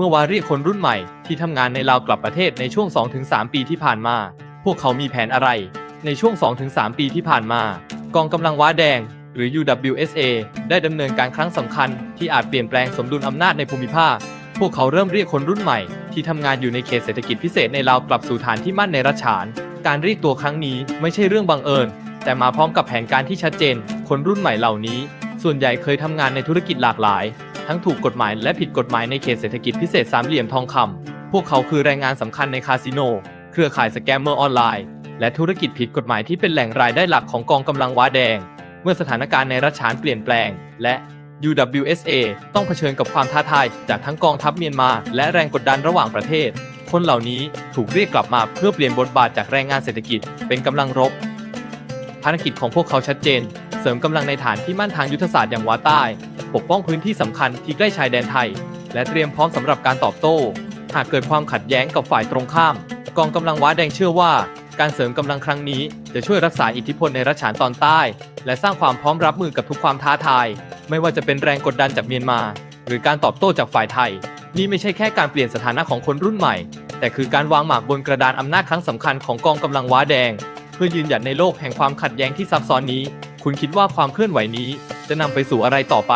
เมื่อวารีคนรุ่นใหม่ที่ทำงานในลาวกลับประเทศในช่วง 2-3 ปีที่ผ่านมา พวกเขามีแผนอะไร ในช่วง 2-3 ปีที่ผ่านมา กองกำลังว้าแดง หรือ UWSA ได้ดำเนินการครั้งสำคัญที่อาจเปลี่ยนแปลงสมดุลอำนาจในภูมิภาค พวกเขาเริ่มเรียกคนรุ่นใหม่ที่ทำงานอยู่ในเขตเศรษฐกิจพิเศษในลาวกลับสู่ฐานที่มั่นในรัชฉาน การเรียกตัวครั้งนี้ไม่ใช่เรื่องบังเอิญ แต่มาพร้อมกับแผนการที่ชัดเจน คนรุ่นใหม่เหล่านี้ ส่วนใหญ่เคยทำงานในธุรกิจหลากหลาย ทั้งถูกกฎหมายและผิดกฎหมายในเขตเศรษฐกิจพิเศษสามเหลี่ยมทองคำพวกเขาคือแรงงานสำคัญในคาสิโน เครือข่ายสแกมเมอร์ออนไลน์ และธุรกิจผิดกฎหมายที่เป็นแหล่งรายได้หลักของกองกำลังว้าแดง เมื่อสถานการณ์ในรัชฉานเปลี่ยนแปลง และ UWSA ต้องเผชิญกับความท้าทายจากทั้งกองทัพเมียนมา และแรงกดดันระหว่างประเทศ คนเหล่านี้ถูกเรียกกลับมาเพื่อเปลี่ยนบทบาทจากแรงงานเศรษฐกิจเป็นกำลังรบารกิจของพวกเขาชัดเจน เสริมกำลังในฐานที่มั่นทางยุทธศาสตร์อย่างวาใต้ ปกป้องพื้นที่สำคัญที่ใกล้ชายแดนไทย และเตรียมพร้อมสำหรับการตอบโต้ หากเกิดความขัดแย้งกับฝ่ายตรงข้าม กองกำลังว้าแดงเชื่อว่า การเสริมกำลังครั้งนี้ จะช่วยรักษาอิทธิพลในรัชฉานตอนใต้ และสร้างความพร้อมรับมือกับทุกความท้าทาย ไม่ว่าจะเป็นแรงกดดันจากเมียนมา หรือการตอบโต้จากฝ่ายไทย นี่ไม่ใช่แค่การเปลี่ยนสถานะของคนรุ่นใหม่ แต่คือการวางหมากบนกระดานอำนาจครั้งสำคัญของกองกำลังว้าแดง พื่อยืนหยัดในโลกแห่งความขัดแย้งที่ซับซ้อนนี้ คุณคิดว่าความเคลื่อนไหวนี้ จะนำไปสู่อะไรต่อไป